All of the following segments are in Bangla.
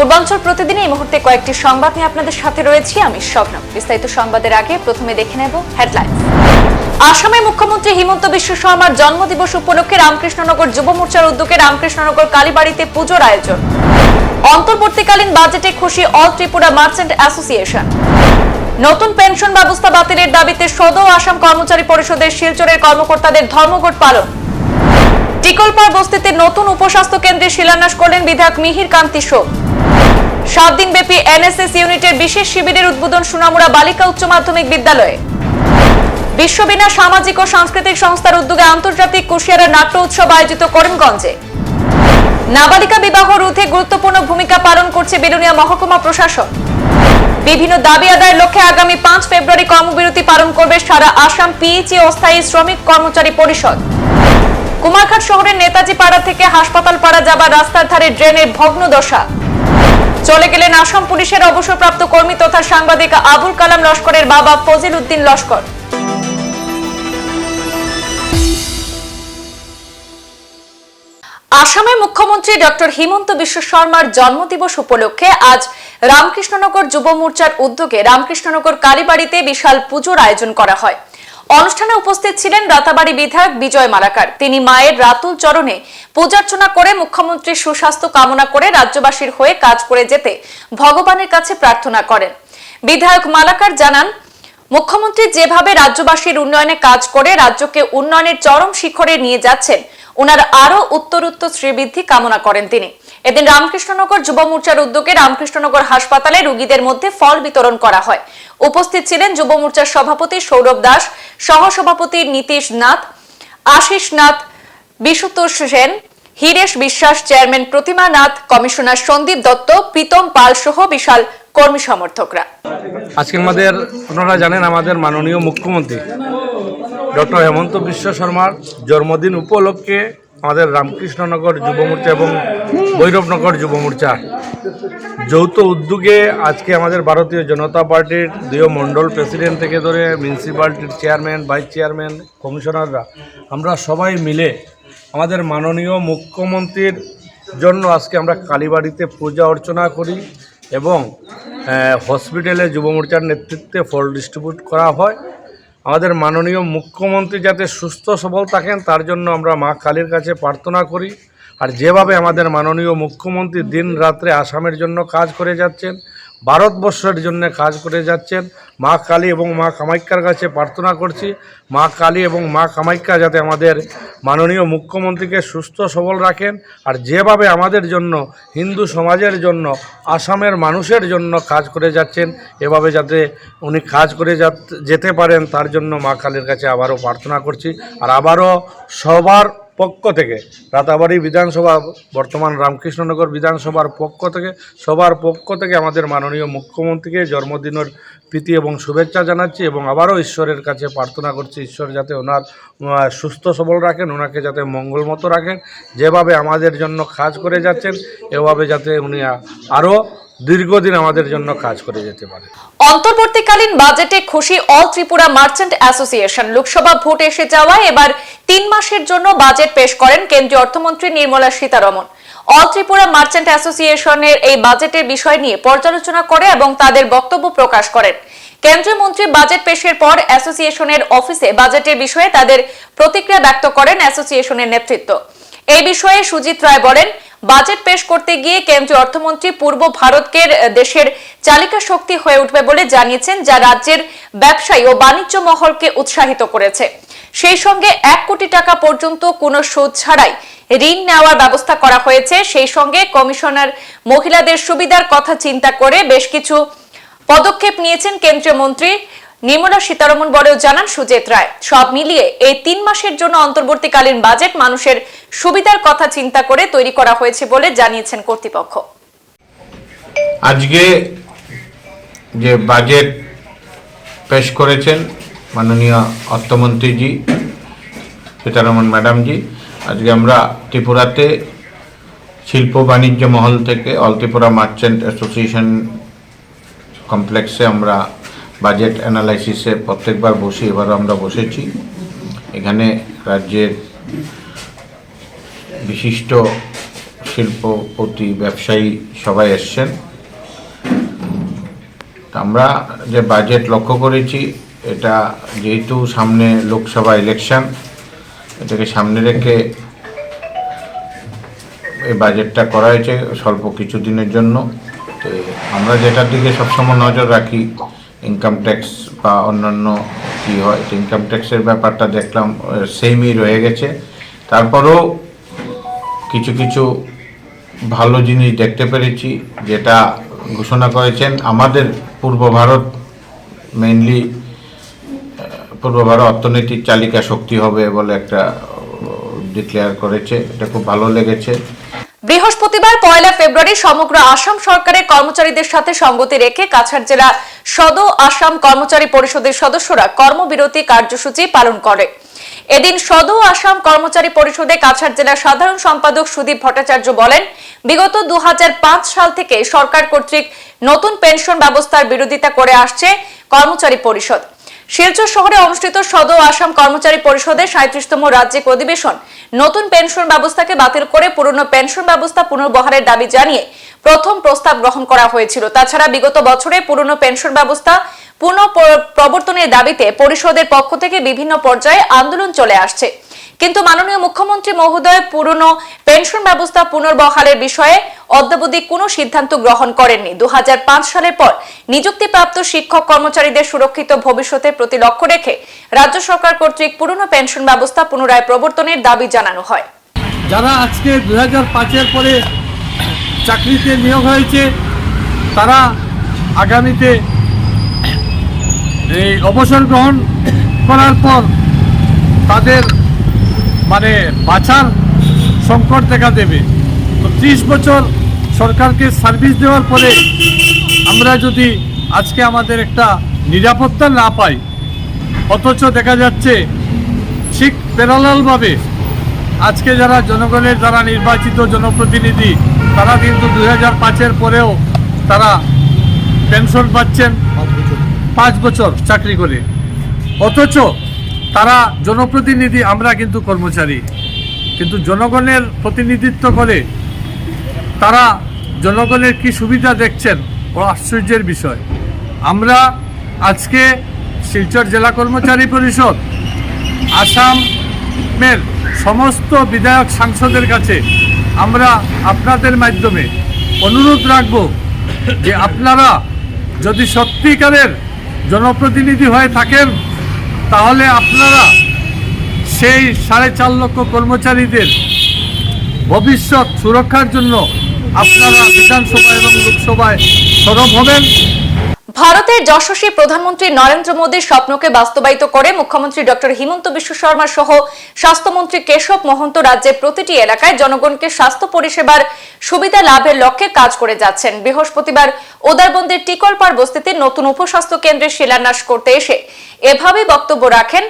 পূর্বাঞ্চল প্রতিদিন এই মুহূর্তে কয়েকটি সংবাদ নিয়ে আপনাদের সাথে রয়েছি। আমি স্বপ্নম বিস্তারিত সংবাদের আগে প্রথমে দেখে নেব হেডলাইন। আসামে মুখ্যমন্ত্রী হিমন্ত বিশ্ব শর্মার জন্মদিবস উপলক্ষে রামকৃষ্ণনগর যুব মোর্চার উদ্যোগে রামকৃষ্ণনগর কালীবাড়িতে পুজোর আয়োজন। অন্তর্বর্তীকালীন বাজেটে খুশি অল ত্রিপুরা মার্চেন্ট অ্যাসোসিয়েশন। নতুন পেনশন ব্যবস্থা বাতিলের দাবিতে সদৌ আসাম কর্মচারী পরিষদের শিলচরের কর্মকর্তাদের ধর্মঘট পালন। টিকলপাড় বস্তিতে নতুন উপস্বাস্থ্য কেন্দ্রের শিলান্যাস করলেন বিধায়ক মিহির কান্তি শোক সাত দিনব্যাপী এনএসএস ইউনিটের বিশেষ শিবিরের উদ্বোধন সোনামুড়া বালিকা উচ্চ মাধ্যমিক বিদ্যালয়ে। বিশ্ববিনা সামাজিক ও সাংস্কৃতিক সংস্থার উদ্যোগে আন্তর্জাতিক কুশিয়ারা নাট্য উৎসব আয়োজিত করিমগঞ্জে। নাবালিকা বিবাহ রোধে গুরুত্বপূর্ণ ভূমিকা পালন করছে বেলুনিয়া মহকুমা প্রশাসন। বিভিন্ন দাবি আদায়ের লক্ষ্যে আগামী পাঁচ ফেব্রুয়ারি কর্মবিরতি পালন করবে সারা আসাম পিএইচি অস্থায়ী শ্রমিক কর্মচারী পরিষদ। কুমারঘাট শহরের নেতাজি পাড়া থেকে হাসপাতাল পাড়া যাবার রাস্তার ধারে ড্রেনের ভগ্ন দশা চলে গেলেন আসাম পুলিশের অবসরপ্রাপ্ত কর্মী তথা সাংবাদিক আবুল কালাম লস্করের বাবা ফজিল উদ্দিন লস্কর। আসামের মুখ্যমন্ত্রী ডক্টর হিমন্ত বিশ্ব শর্মার জন্মদিবস উপলক্ষে আজ রামকৃষ্ণনগর যুব মোর্চার উদ্যোগে রামকৃষ্ণনগর কালীবাড়িতে বিশাল পুজোর আয়োজন করা হয়। অনুষ্ঠানে উপস্থিত ছিলেন রাতাবাড়ি বিধায়ক বিজয় মালাকার। তিনি মায়ের রাতুল চরণে পূজার্চনা করে মুখ্যমন্ত্রীর সুস্বাস্থ্য কামনা করে রাজ্যবাসীর হয়ে কাজ করে যেতে ভগবানের কাছে প্রার্থনা করেন। বিধায়ক মালাকার জানান, মুখ্যমন্ত্রী যেভাবে রাজ্যবাসীর উন্নয়নে কাজ করে রাজ্যকে উন্নয়নের চরম শিখরে নিয়ে যাচ্ছেন ওনার আরও উত্তরোত্তর শ্রীবৃদ্ধি কামনা করেন তিনি। এদিন রামকৃষ্ণনগর যুব মোর্চার উদ্যোগে রামকৃষ্ণনগর হাসপাতালে রোগীদের মধ্যে ফল বিতরণ করা হয়। উপস্থিত ছিলেন যুব মোর্চার সভাপতি সৌরভ দাস, সহসভাপতি নীতিশ নাথ, আশিস নাথ, বিশুতোষ সেন, হীরেশ বিশ্বাস, চেয়ারম্যান প্রতিমা নাথ, কমিশনার সন্দীপ দত্ত, প্রীতম পাল সহ বিশাল কর্মী সমর্থকরা। আজকে আমাদের, আপনারা জানেন আমাদের মাননীয় মুখ্যমন্ত্রী, ডক্টর হেমন্ত বিশ্ব শর্মার জন্মদিন উপলক্ষে আমাদের রামকৃষ্ণনগর যুব মোর্চা এবং ভৈরবনগর যুব মোর্চা। যৌথ উদ্যোগে আজকে আমাদের ভারতীয় জনতা পার্টির দুই মণ্ডল প্রেসিডেন্ট থেকে ধরে মিউনিসিপ্যালিটির চেয়ারম্যান ভাইস চেয়ারম্যান কমিশনাররা আমরা সবাই মিলে আমাদের মাননীয় মুখ্যমন্ত্রীর জন্য আজকে আমরা কালীবাড়িতে পূজা অর্চনা করি এবং হসপিটালে যুব মোর্চার নেতৃত্বে ফল ডিস্ট্রিবিউট করা হয়। আমাদের মাননীয় মুখ্যমন্ত্রী যাতে সুস্থ, সবল থাকেন, তার জন্য আমরা মা কালীর কাছে প্রার্থনা করি। আর যেভাবে আমাদের মাননীয় মুখ্যমন্ত্রী দিন রাত্রে আসামের জন্য কাজ করে যাচ্ছেন ভারতবর্ষের জন্য কাজ করে যাচ্ছেন। মা কালী এবং মা কামাখ্যার কাছে প্রার্থনা করছি। মা কালী এবং মা কামাখ্যা যাতে আমাদের মাননীয় মুখ্যমন্ত্রীকে সুস্থ, সবল রাখেন আর যেভাবে আমাদের জন্য, হিন্দু সমাজের জন্য, আসামের মানুষের জন্য কাজ করে যাচ্ছেন, এভাবে যাতে উনি কাজ করে যাত- যেতে পারেন, তার জন্য মা কালীর কাছে আবারও প্রার্থনা করছি। আর আবারও সবার পক্ষ থেকে, রাতাবাড়ি বিধানসভা, বর্তমান রামকৃষ্ণনগর বিধানসভার পক্ষ থেকে সবার পক্ষ থেকে আমাদের মাননীয় মুখ্যমন্ত্রীকে জন্মদিনের প্রীতি এবং শুভেচ্ছা জানাচ্ছি এবং আবারও ঈশ্বরের কাছে প্রার্থনা করছি, ঈশ্বর যাতে ওনার সুস্থ সবল রাখেন, ওনাকে যাতে মঙ্গলমতো রাখেন, যেভাবে আমাদের জন্য কাজ করে যাচ্ছেন, এভাবে যাতে উনি আরও দীর্ঘদিন আমাদের জন্য কাজ করে যেতে পারেন অন্তর্বর্তীকালীন বাজেটে খুশি all Tripura merchant association. Lok Sabha vote এসে যাওয়ায় এবার তিন মাসের জন্য বাজেট পেশ করেন কেন্দ্রীয় অর্থমন্ত্রী নির্মলা সীতারমন। অল ত্রিপুরা মার্চেন্ট অ্যাসোসিয়েশনের এই বাজেটের বিষয় নিয়ে পর্যালোচনা করে এবং তাদের বক্তব্য প্রকাশ করেন। কেন্দ্রীয় মন্ত্রী বাজেট পেশের পর অ্যাসোসিয়েশনের অফিসে বাজেটের বিষয়ে তাদের প্রতিক্রিয়া ব্যক্ত করেন অ্যাসোসিয়েশনের নেতৃত্ব। এই বিষয়ে সুজিত রায় বলেন, বাজেট পেশ করতে গিয়ে কেন্দ্রীয় অর্থমন্ত্রী পূর্ব ভারতকে দেশের চালিকা শক্তি হয়ে উঠবে বলে জানিয়েছেন, যা রাজ্যের ব্যবসায়ী ও বাণিজ্য মহলকে উৎসাহিত করেছে। সেই সঙ্গে এক কোটি টাকা পর্যন্ত কোনো সুদ ছাড়াই ঋণ নেওয়ার ব্যবস্থা করা হয়েছে। সেই সঙ্গে কমিশনার মহিলাদের সুবিধার কথা চিন্তা করে বেশ কিছু পদক্ষেপ নিয়েছেন কেন্দ্রীয় মন্ত্রী। নির্মলা সীতারমন বলেও জানান সুজেত রায়। সব মিলিয়ে এই তিন মাসের জন্য অন্তর্বর্তীকালীন বাজেট মানুষের সুবিধার কথা চিন্তা করে তৈরি করা হয়েছে বলে জানিয়েছেন কর্তৃপক্ষ। আজকে যে বাজেট পেশ করেছেন মাননীয় অর্থমন্ত্রীজি সীতারমন ম্যাডামজি, আজকে আমরা ত্রিপুরাতে শিল্প বাণিজ্য মহল থেকে অল ত্রিপুরা মার্চেন্ট অ্যাসোসিয়েশন কমপ্লেক্সে আমরা বাজেট অ্যানালাইসিসে প্রত্যেকবার বসে, এবারও আমরা বসেছি। এখানে রাজ্যের বিশিষ্ট শিল্পপতি, ব্যবসায়ী সবাই এসছেন। আমরা যে বাজেট লক্ষ্য করেছি, এটা যেহেতু সামনে লোকসভা ইলেকশন এটাকে সামনে রেখে এই বাজেটটা করা হয়েছে স্বল্প কিছু দিনের জন্য। তো আমরা যেটার দিকে সবসময় নজর রাখি ইনকাম ট্যাক্স বা অন্যান্য কী হয় ইনকাম ট্যাক্সের ব্যাপারটা দেখলাম সেমই রয়ে গেছে। তারপরেও কিছু কিছু ভালো জিনিস দেখতে পেরেছি, যেটা ঘোষণা করেছেন আমাদের পূর্ব ভারত মেইনলি পূর্ব ভারত অর্থনৈতিক চালিকা শক্তি হবে বলে একটা ডিক্লেয়ার করেছে। এটা খুব ভালো লেগেছে। বৃহস্পতিবার পয়লা ফেব্রুয়ারি সমগ্র আসাম সরকারের কর্মচারীদের সাথে সঙ্গতি রেখে কাছাড় জেলা সদ আসাম কর্মচারী পরিষদের সদস্যরা কর্মবিরতি কার্যসূচি পালন করে। এদিন সদ আসাম কর্মচারী পরিষদে কাছাড় জেলার সাধারণ সম্পাদক সুদীপ ভট্টাচার্য বলেন, বিগত দু সাল থেকে সরকার কর্তৃক নতুন পেনশন ব্যবস্থার বিরোধিতা করে আসছে কর্মচারী পরিষদ। শিলচর শহরে অনুষ্ঠিত সদ আসাম কর্মচারী পরিষদের সাঁত্রিশতম রাজ্যিক অধিবেশন নতুন পেনশন ব্যবস্থাকে বাতিল করে পুরনো পেনশন ব্যবস্থা পুনর্বহারের দাবি জানিয়ে প্রথম প্রস্তাব গ্রহণ করা হয়েছিল। তাছাড়া বিগত বছরে পুরনো পেনশন ব্যবস্থা, পুনঃ প্রবর্তনের দাবিতে পরিষদের পক্ষ থেকে বিভিন্ন পর্যায়ে আন্দোলন চলে আসছে। কিন্তু মাননীয় মুখ্যমন্ত্রী মহোদয় পুরনো পেনশন ব্যবস্থা পুনর্বহালের বিষয়ে অদ্যাবধি কোনো সিদ্ধান্ত গ্রহণ করেননি। দু হাজার পাঁচ সালের পর নিযুক্তিপ্রাপ্ত শিক্ষক কর্মচারীদের সুরক্ষিত ভবিষ্যতের প্রতি লক্ষ্য রেখে রাজ্য সরকার কর্তৃক পুরনো পেনশন ব্যবস্থা পুনরায় প্রবর্তনের দাবি জানানো হয়। যারা আজকে দু হাজার পরে চাকরিতে নিয়োগ হয়েছে, তারা আগামীতে এই অবসর গ্রহণ করার পর তাদের মানে বাঁচার সংকট দেখা দেবে। তো ত্রিশ বছর সরকারকে সার্ভিস দেওয়ার পরে আমরা যদি আজকে আমাদের একটা নিরাপত্তা না পাই, অথচ দেখা যাচ্ছে ঠিক প্যারালালভাবে আজকে যারা জনগণের দ্বারা নির্বাচিত জনপ্রতিনিধি তারা কিন্তু দুই হাজার পাঁচের পরেও তারা পেনশন পাচ্ছেন পাঁচ বছর চাকরি করে। অথচ তারা জনপ্রতিনিধি, আমরা কিন্তু কর্মচারী। কিন্তু জনগণের প্রতিনিধিত্ব করে তারা জনগণের কি সুবিধা দেখছেন, ও আশ্চর্যের বিষয়। আমরা আজকে শিলচর জেলা কর্মচারী পরিষদ, আসামের সমস্ত বিধায়ক সাংসদের কাছে আমরা আপনাদের মাধ্যমে অনুরোধ রাখব যে আপনারা যদি সত্যিকারের জনপ্রতিনিধি হয়ে থাকেন, তাহলে আপনারা সেই সাড়ে চার লক্ষ কর্মচারীদের ভবিষ্যৎ সুরক্ষার জন্য আপনারা বিধানসভা এবং লোকসভায় সরব হবেন। ভারতের যশস্বী প্রধানমন্ত্রী নরেন্দ্র মোদীর স্বপ্নকে বাস্তবায়িত করে মুখ্যমন্ত্রী ডক্টর হিমন্ত বিশ্ব শর্মা সহ স্বাস্থ্যমন্ত্রী কেশব মহন্ত রাজ্যের প্রতিটি এলাকায় জনগণকে স্বাস্থ্য পরিষেবার সুবিধা লাভের লক্ষ্যে কাজ করে যাচ্ছেন। বৃহস্পতিবার ওদারবন্দির টিকলপাড় বস্তিতে নতুন উপস্বাস্থ্য কেন্দ্রের শিলান্যাস করতে এসে এভাবে বক্তব্য রাখেন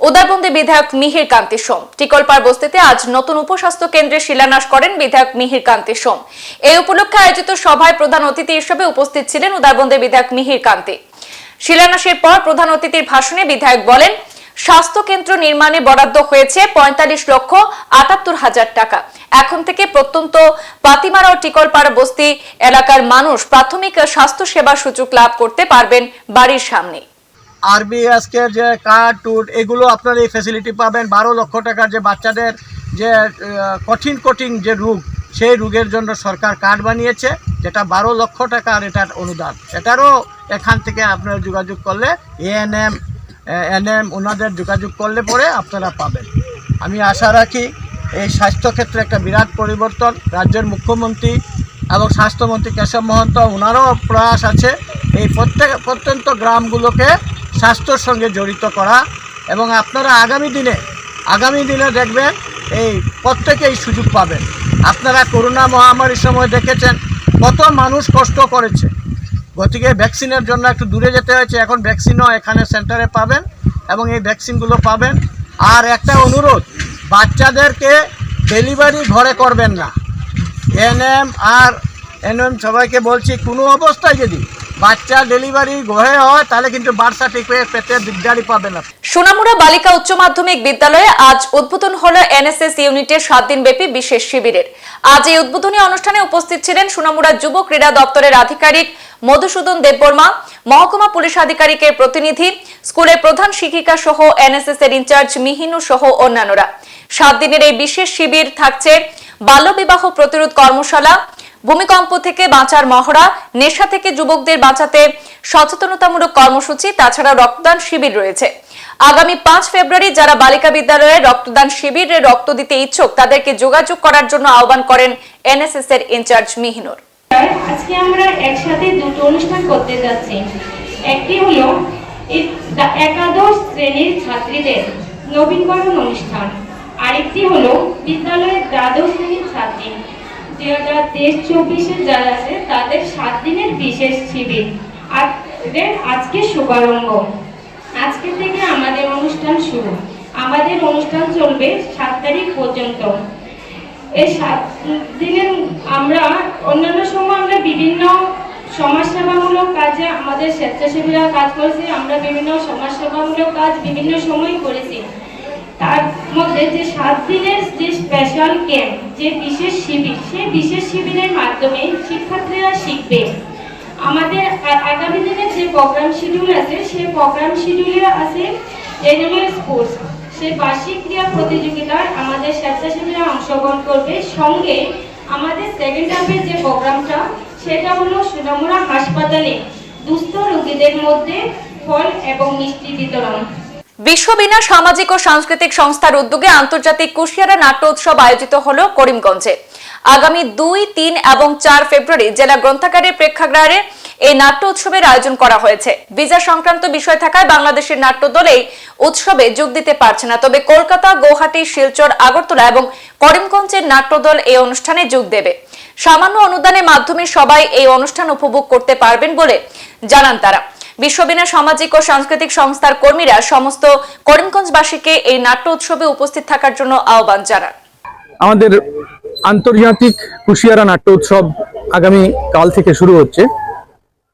উদারবন্দী বিধায়ক মিহির কান্তি সোম। টিকলপাড় বস্তিতে আজ নতুন উপস্বাস্থ্য কেন্দ্রের শিলান্যাস করেন বিধায়ক মিহির কান্তি সোম। এই উপলক্ষে আয়োজিত সভায় প্রধান অতিথি হিসেবে উপস্থিত ছিলেন উদারবন্দী বিধায়ক মিহির কান্তি। শিলান্যাসের পর প্রধান অতিথির ভাষণে বিধায়ক বলেন স্বাস্থ্য কেন্দ্র নির্মাণে বরাদ্দ হয়েছে পঁয়তাল্লিশ লক্ষ আটাত্তর হাজার টাকা। এখন থেকে প্রত্যন্ত পাতিমারা ও টিকলপাড়া বস্তি এলাকার মানুষ প্রাথমিক স্বাস্থ্য সেবা সুযোগ লাভ করতে পারবেন বাড়ির আরবিএসকে যে কার্ড, টুট, এগুলো আপনার এই ফেসিলিটি পাবেন। বারো লক্ষ টাকার যে বাচ্চাদের যে কঠিন কঠিন যে রোগ, সেই রোগের জন্য সরকার কার্ড বানিয়েছে, যেটা বারো লক্ষ টাকার এটার অনুদান। এটারও এখান থেকে আপনারা যোগাযোগ করলে এএনএম এনএম ওনাদের যোগাযোগ করলে পরে আপনারা পাবেন। আমি আশা রাখি এই স্বাস্থ্যক্ষেত্রে একটা বিরাট পরিবর্তন। রাজ্যের মুখ্যমন্ত্রী এবং স্বাস্থ্যমন্ত্রী কেশব মহন্ত, ওনারও প্রয়াস আছে এই প্রত্যেক, প্রত্যন্ত গ্রামগুলোকে স্বাস্থ্যর সঙ্গে জড়িত করা এবং আপনারা আগামী দিনে আগামী দিনে দেখবেন এই প্রত্যেকেই সুযোগ পাবেন। আপনারা করোনা মহামারীর সময় দেখেছেন কত মানুষ কষ্ট করেছে। গতিকে ভ্যাকসিনের জন্য একটু দূরে যেতে হয়েছে। এখন ভ্যাকসিনও এখানে সেন্টারে পাবেন এবং এই ভ্যাকসিনগুলো পাবেন। আর একটা অনুরোধ, বাচ্চাদেরকে ডেলিভারি ঘরে করবেন না। এনএম আর এনএম সবাইকে বলছি, কোনো অবস্থায় যদি বাচ্চা ডেলিভারি হয়ে হয়, তাহলে কিন্তু সার্টিফিকেট পেতে দিকদারি পাবে না। সোনামুড়া বালিকা উচ্চ মাধ্যমিক বিদ্যালয়ে আজ উদ্বোধন হলো এনএসএস ইউনিটের সাত দিন ব্যাপী বিশেষ শিবিরের। আজ এই উদ্বোধনী অনুষ্ঠানে উপস্থিত ছিলেন সোনামুড়া যুব ক্রীড়া দপ্তরের আধিকারিক মধুসূদন দেববর্মা, মহকুমা পুলিশ আধিকারিকের প্রতিনিধি, স্কুলের প্রধান শিক্ষিকা সহ এনএসএস এর ইনচার্জ মিহিনু সহ অন্যান্যরা। সাত দিনের এই বিশেষ শিবির থাকছে বাল্যবিবাহ প্রতিরোধ কর্মশালা ভূমিকম্প থেকে বাঁচার মহড়া, নেশা থেকে যুবকদের বাঁচাতে সচেতনতামূলক কর্মসূচি, তাছাড়া রক্তদান শিবির রয়েছে। আগামী পাঁচ ফেব্রুয়ারি যারা বালিকা বিদ্যালয়ে রক্তদান শিবিরে রক্ত দিতে ইচ্ছুক, তাদেরকে যোগাযোগ করার জন্য আহ্বান করেন এনএসএস এর ইনচার্জ মিহিনুর। আজকে আমরা একসাথে দুটো অনুষ্ঠান করতে যাচ্ছি। একটি হলো একাদশ শ্রেণির ছাত্রীদের নবীনবরণ অনুষ্ঠান। আরেকটি হলো বিদ্যালয়ের দ্বাদশ শ্রেণির ছাত্রী। তেইশ চব্বিশে যারা আছে, তাদের সাত দিনের বিশেষ শিবির। থেকে আমাদের অনুষ্ঠান শুরু। আমাদের অনুষ্ঠান চলবে সাত তারিখ পর্যন্ত। এই সাত দিনের আমরা অন্যান্য সময় আমরা বিভিন্ন সমাজসেবামূলক কাজে আমাদের স্বেচ্ছাসেবীরা কাজ করেছি। আমরা বিভিন্ন সমাজসেবামূলক কাজ বিভিন্ন সময় করেছি। তার মধ্যে যে সাত দিনের যে স্পেশাল ক্যাম্প যে বিশেষ শিবির সেই বিশেষ শিবিরের মাধ্যমে শিক্ষার্থীরা শিখবে। আমাদের আগামী দিনের যে প্রোগ্রাম শিডিউল আছে, সেই প্রোগ্রাম শিডিউলে আছে অ্যানুয়াল স্পোর্টস সেই বার্ষিক ক্রীড়া প্রতিযোগিতায় আমাদের স্বেচ্ছাসেবীরা অংশগ্রহণ করবে। সঙ্গে আমাদের সেকেন্ড হাফের যে প্রোগ্রামটা সেটা হলো সুনামুরা হাসপাতালে দুস্থ রোগীদের মধ্যে ফল এবং মিষ্টি বিতরণ। বিশ্ববিনা সামাজিক ও সাংস্কৃতিক সংস্থার উদ্যোগে আন্তর্জাতিক কুশিয়ারা নাট্য উৎসব আয়োজিত হল করিমগঞ্জে। আগামী দুই, তিন এবং চার ফেব্রুয়ারি জেলা গ্রন্থাগারের প্রেক্ষাগৃহে এই নাট্য উৎসবের আয়োজন করা হয়েছে। ভিসা সংক্রান্ত বিষয় থাকায় বাংলাদেশের নাট্য দল এই উৎসবে যোগ দিতে পারছে না। তবে কলকাতা, গৌহাটি, শিলচর, আগরতলা এবং করিমগঞ্জের নাট্যদল এই অনুষ্ঠানে যোগ দেবে। সামান্য অনুদানের মাধ্যমে সবাই এই অনুষ্ঠান উপভোগ করতে পারবেন বলে জানান তারা। বিশ্ববিনা সামাজিক ও সাংস্কৃতিক সংস্থার কর্মীরা সমস্ত করিমগঞ্জবাসীকে এই নাট্য উৎসবে উপস্থিত থাকার জন্য আহ্বান জানান। আমাদের আন্তর্জাতিক কুশিয়ারা নাট্য উৎসব আগামী কাল থেকে শুরু হচ্ছে।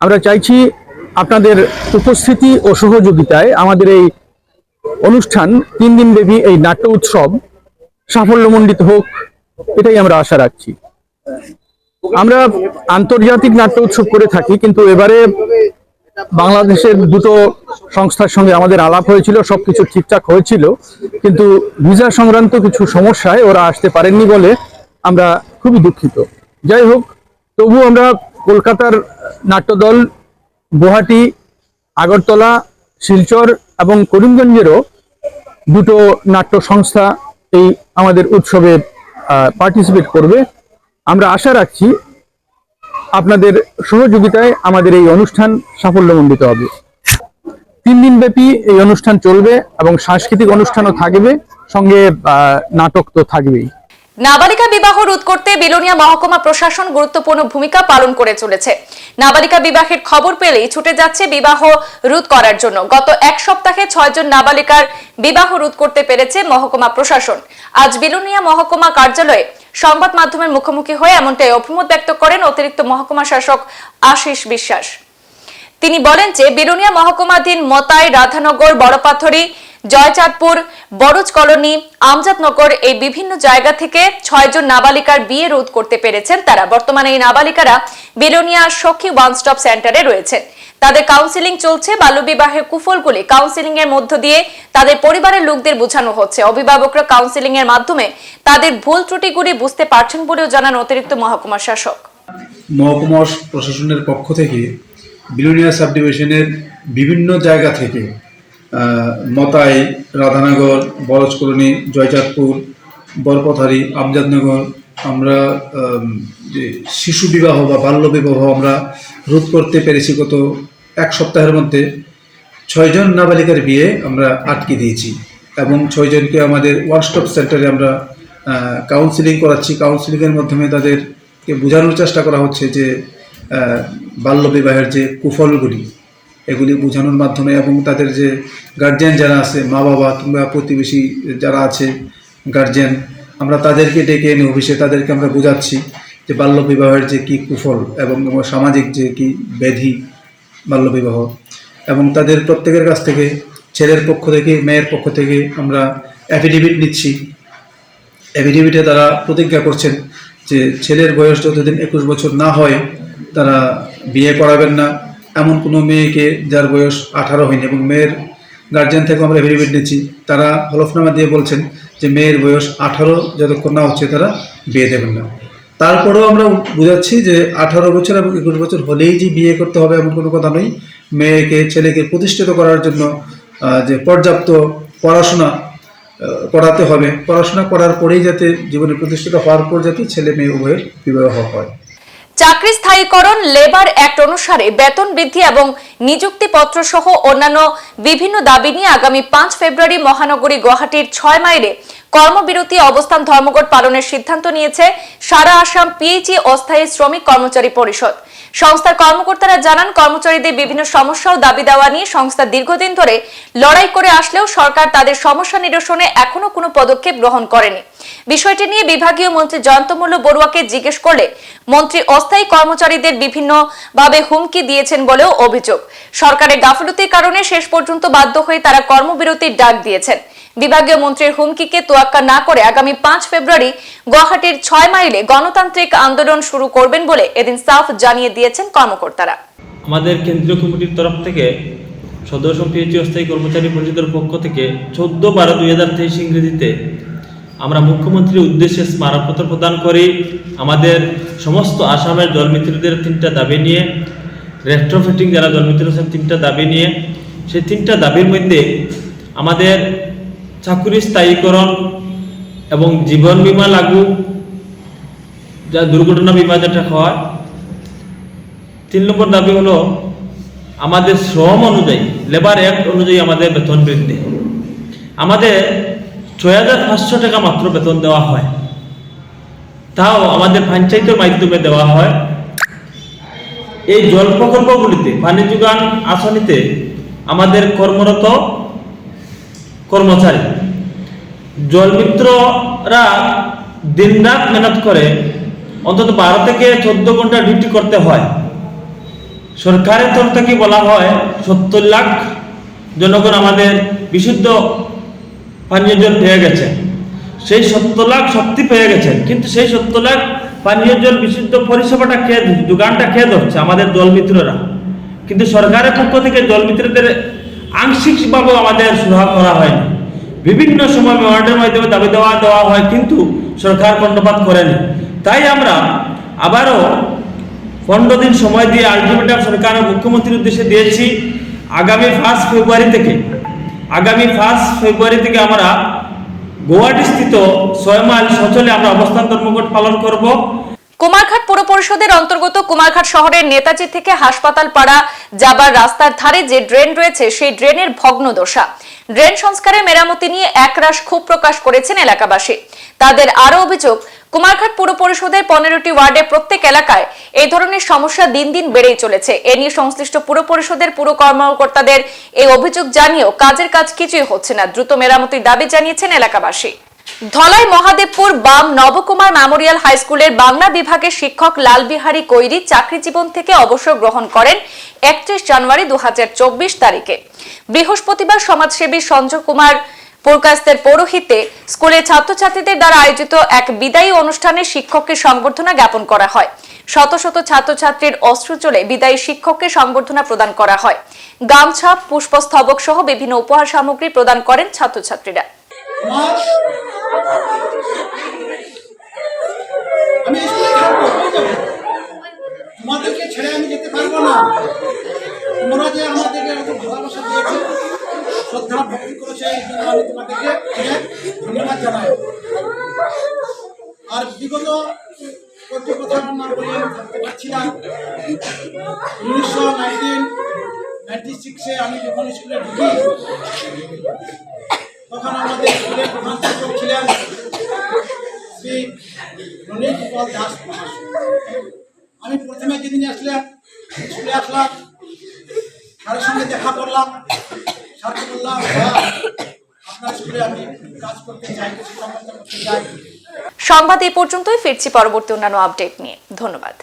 আমরা চাইছি আপনাদের উপস্থিতি ও সহযোগিতায় আমাদের এই অনুষ্ঠান তিন দিন ব্যাপী এই নাট্য উৎসব সাফল্যমণ্ডিত হোক, এটাই আমরা আশা রাখছি। আমরা আন্তর্জাতিক নাট্য উৎসব করে থাকি, কিন্তু এবারে বাংলাদেশের দুটো সংস্থার সঙ্গে আমাদের আলাপ হয়েছিল, সবকিছু ঠিকঠাক হয়েছিল, কিন্তু ভিসা সংক্রান্ত কিছু সমস্যায় ওরা আসতে পারেননি বলে আমরা খুবই দুঃখিত। যাই হোক, তবু আমরা কলকাতার নাট্যদল, গুয়াহাটি, আগরতলা, শিলচর এবং করিমগঞ্জেরও দুটো নাট্য সংস্থা এই আমাদের উৎসবে পার্টিসিপেট করবে। আমরা আশা রাখছি আপনাদের সহযোগিতায় আমাদের এই অনুষ্ঠান সাফল্যমণ্ডিত হবে। তিন দিন ব্যাপী এই অনুষ্ঠান চলবে এবং সাংস্কৃতিক অনুষ্ঠানও থাকবে, সঙ্গে নাটক তো থাকবেই। নাবালিকা বিবাহ রোধ করতে বিলোনিয়া মহকুমা প্রশাসন গুরুত্বপূর্ণ ভূমিকা পালন করে চলেছে। নাবালিকা বিবাহের খবর পেলেই ছুটে যাচ্ছে বিবাহ রোধ করার জন্য। গত এক সপ্তাহে ছয়জন নাবালিকার বিবাহ রোধ করতে পেরেছে মহকুমা প্রশাসন। আজ বিলোনিয়া মহকুমা কার্যালয়ে সংবাদ মাধ্যমের মুখোমুখি হয়ে এমনটাই অভিমত ব্যক্ত করেন অতিরিক্ত মহকুমা শাসক আশিস বিশ্বাস। তিনি বলেন যে বিরুনিয়া মহকুমাধীন মতাই, রাধানগর, বড়পাথরি, জয়চাঁদপুর বড়জ কলোনি, আমজাদনগর এই বিভিন্ন জায়গা থেকে ছয়জন নাবালিকার বিয়ে রোধ করতে পেরেছেন তারা। বর্তমানে এই নাবালিকারা বিলোনিয়া সখী ওয়ান স্টপ সেন্টারে রয়েছেন। তাদের কাউন্সিলিং চলছে, বাল্যবিবাহের কুফলগুলি কাউন্সিলিং এর মধ্য দিয়ে তাদের পরিবারের লোকদের বোঝানো হচ্ছে। অভিভাবকরা কাউন্সিলিং এর মাধ্যমে তাদের ভুল ত্রুটিগুলি বুঝতে পারছেন বলেও জানান অতিরিক্ত মহকুমা শাসক। মহকুমা প্রশাসনের পক্ষ থেকে বিলোনিয়া সাব ডিভিশনের বিভিন্ন জায়গা থেকে মতাই, রাধানগর, বরজ কলোনি, জয়চাঁদপুর, বরপথারি, আমজাদনগর আমরা যে শিশু বিবাহ বা বাল্য বিবাহ আমরা রোধ করতে পেরেছি গত এক সপ্তাহের মধ্যে ছয়জন নাবালিকার বিয়ে আমরা আটকে দিয়েছি এবং ছয়জনকে আমাদের ওয়ান স্টপ সেন্টারে আমরা কাউন্সিলিং করাচ্ছি। কাউন্সিলিংয়ের মাধ্যমে তাদেরকে বোঝানোর চেষ্টা করা হচ্ছে যে আহ, বাল্যবিবাহের যে কুফলগুলি এগুলি বোঝানোর মাধ্যমে এবং তাদের যে গার্জিয়ান যারা আছে মা বাবা কিংবা প্রতিবেশী যারা আছে গার্জিয়ান আমরা তাদেরকে ডেকে এনে অফিসে তাদেরকে আমরা বোঝাচ্ছি যে বাল্যবিবাহের যে কি কুফল এবং সামাজিক যে কি ব্যাধি বাল্যবিবাহ এবং তাদের প্রত্যেকের কাছ থেকে, ছেলের পক্ষ থেকে, মেয়ের পক্ষ থেকে আমরা অ্যাফিডেভিট নিচ্ছি। অ্যাফিডেভিটে তারা প্রতিজ্ঞা করছেন যে ছেলের বয়স যতদিন একুশ বছর না হয়, তারা বিয়ে করাবেন না। এমন কোনো মেয়েকে যার বয়স আঠারো হয়নি এবং মেয়ের গার্জিয়ান থেকে আমরা অ্যাফিডেভিট নিচ্ছি। তারা হলফনামা দিয়ে বলছেন যে মেয়ের বয়স আঠারো যতক্ষণ না হচ্ছে তারা বিয়ে দেবেন না। তারপরেও আমরা বুঝাচ্ছি যে আঠারো বছর এবং একুশ বছর হলেই যে বিয়ে করতে হবে এমন কোনো কথা নেই মেয়েকে, ছেলেকে প্রতিষ্ঠিত করার জন্য যে পর্যাপ্ত পড়াশোনা করাতে হবে। পড়াশোনা করার পরেই যাতে জীবনে প্রতিষ্ঠিত হওয়ার পর যাতে ছেলে মেয়ে উভয়ের বিবাহ হয়। চাকরি স্থায়ীকরণ লেবার অ্যাক্ট অনুসারে বেতন বৃদ্ধি এবং নিযুক্তিপত্র সহ অন্যান্য বিভিন্ন দাবি নিয়ে আগামী পাঁচ ফেব্রুয়ারি মহানগরী গুয়াহাটির ছয় মাইলে কর্মবিরতি, অবস্থান ধর্মঘট পালনের সিদ্ধান্ত নিয়েছে সারা আসাম পিএইচই অস্থায়ী শ্রমিক কর্মচারী পরিষদ। সংস্থার কর্মকর্তারা জানান, কর্মচারীদের বিভিন্ন সমস্যা ও দাবি দেওয়া নিয়ে সংস্থা দীর্ঘদিন ধরে লড়াই করে আসলেও সরকার তাদের সমস্যা নিরসনে এখনও কোনো পদক্ষেপ গ্রহণ করেনি। বিষয়টি নিয়ে বিভাগীয় মন্ত্রী জয়ন্তমূল্য বড়ুয়াকে জিজ্ঞেস করলে, মন্ত্রী অস্থায়ী কর্মচারীদের বিভিন্ন ভাবে হুমকি দিয়েছেন বলেও অভিযোগ। সরকারের গাফলতির কারণে শেষ পর্যন্ত বাধ্য হয়ে তারা কর্মবিরতির ডাক দিয়েছেন। বিভাগীয় মন্ত্রীর হুমকিকে তোয়াক্কা না করে আগামী পাঁচ ফেব্রুয়ারি গুয়াহাটির ছয় মাইলে গণতান্ত্রিক আন্দোলন শুরু করবেন বলে এদিন সাফ জানিয়ে দিয়েছেন কর্মকর্তারা। আমাদের কেন্দ্রীয় কমিটির তরফ থেকে সদস্য পিএইচি অস্থায়ী কর্মচারী পরিষদের পক্ষ থেকে চোদ্দ বারো দুই হাজার তেইশ ইংরেজিতে আমরা মুখ্যমন্ত্রীর উদ্দেশ্যে স্মারকপত্র প্রদান করি। আমাদের সমস্ত আসামের জলমিত্রীদের তিনটা দাবি নিয়ে রেট্রোফিটিং যারা জলমিত্র তিনটা দাবি নিয়ে, সেই তিনটা দাবির মধ্যে আমাদের চাকুরি স্থায়ীকরণ এবং জীবন বীমা লাগু, যা দুর্ঘটনা বিমা যেটা হয়। তিন নম্বর দাবি হলো, আমাদের শ্রম অনুযায়ী লেবার অ্যাক্ট অনুযায়ী আমাদের বেতন বৃদ্ধি। আমাদের ছয় হাজার পাঁচশো টাকা মাত্র বেতন দেওয়া হয়। তাও আমাদের পঞ্চায়েতের মাধ্যমে দেওয়া হয়। এই জল প্রকল্পগুলিতে পানি যোগান আসনিতে আমাদের কর্মরত কর্মচারী। জলমিত্ররা দিনরাত মেহনত করে, অন্তত বারো থেকে চোদ্দ ঘণ্টা ডিউটি করতে হয়। সরকারের তরফ থেকে বলা হয়, সত্তর লাখ জনগণ আমাদের বিশুদ্ধ পানীয় জল পেয়ে গেছে। সেই সত্তর লাখ সত্যি পেয়ে গেছে। কিন্তু সেই সত্তর লাখ পানীয় জল বিশুদ্ধ পরিষেবাটা কে যোগানটা কে ধরছে? আমাদের জলমিত্ররা। কিন্তু সরকারের পক্ষ থেকে জলমিত্রদের আংশিকভাবে আমাদের সুরাহা করা হয়নি বিভিন্ন সময় মেমোরান্ডের মাধ্যমে দাবি দেওয়া দেওয়া হয়, কিন্তু সরকার কর্ণপাত করেনি তাই আমরা আবারও পনেরো দিন সময় দিয়ে আলটিমেটাম সরকার মুখ্যমন্ত্রীর উদ্দেশ্যে দিয়েছি, আগামী ফার্স্ট ফেব্রুয়ারি থেকে, আগামী ফার্স্ট ফেব্রুয়ারি থেকে আমরা গুয়াহাটি স্থিত ছয় মাইল সচলে আমরা অবস্থান ধর্মঘট পালন করব। পরিষদের অন্তর্গত কুমারঘাট শহরের নেতাজি থেকে হাসপাতাল পাড়া যাবার রাস্তার ধারে যে ড্রেন রয়েছে, সেই ড্রেনের ভগ্ন দশা। ড্রেন সংস্কারের মেরামতি নিয়ে একরাশ ক্ষোভ প্রকাশ করেছেন এলাকাবাসী। তাদের আরও অভিযোগ, কুমারঘাট পুর পরিষদের পনেরোটি ওয়ার্ডের প্রত্যেক এলাকায় এই ধরনের সমস্যা দিন দিন বেড়েই চলেছে। এ নিয়ে সংশ্লিষ্ট পুর পরিষদের পুর কর্মকর্তাদের এই অভিযোগ জানিয়েও কাজের কাজ কিছুই হচ্ছে না, দ্রুত মেরামতির দাবি জানিয়েছেন এলাকাবাসী। ধলাই মহাদেবপুর বাম নবকুমার মেমোরিয়াল হাই স্কুলের বাংলা বিভাগের শিক্ষক লালবিহারী কৈরি চাকরি জীবন থেকে অবসর গ্রহণ করেন একত্রিশ জানুয়ারি দু তারিখে। বৃহস্পতিবার সমাজসেবী সঞ্জয় কুমার পুরকাস্তের পৌরোহিত্যে স্কুলের ছাত্রছাত্রীদের দ্বারা আয়োজিত এক বিদায়ী অনুষ্ঠানে শিক্ষককে সংবর্ধনা জ্ঞাপন করা হয়। শত শত ছাত্রছাত্রীর অস্ত্র চলে বিদায়ী শিক্ষককে সংবর্ধনা প্রদান করা হয়। গামছা, পুষ্পস্তবক সহ বিভিন্ন উপহার সামগ্রী প্রদান করেন ছাত্রছাত্রীরা। আমি স্কুলে তোমাদেরকে ছেড়ে আমি যেতে পারব না। তোমরা যে আমাদেরকে এত ভালোবাসা দিয়েছে, শ্রদ্ধা ভক্তি করেছে, এই জন্য আমি তোমাদেরকে ধন্যবাদ জানাই। আর বিগত কয়েকটি কথা আমার না বলে আমি থাকতে পারছি না। উনিশশো নাইনটিন, নাইনটি সিক্সে আমি যখন স্কুলে ঢুকি তখন আমাদের স্কুলের প্রধান শিক্ষক ছিলেন। শ্রী রণিত গোপাল দাস আমি প্রথমে যেদিন আসলাম, স্কুলে আসলাম স্যারের সঙ্গে দেখা করলাম স্যারকে বললাম আপনার স্কুলে আমি কাজ করতে চাই, কিছু করতে চাই। সংবাদ এই পর্যন্তই, ফিরছি পরবর্তী অন্যান্য আপডেট নিয়ে। ধন্যবাদ।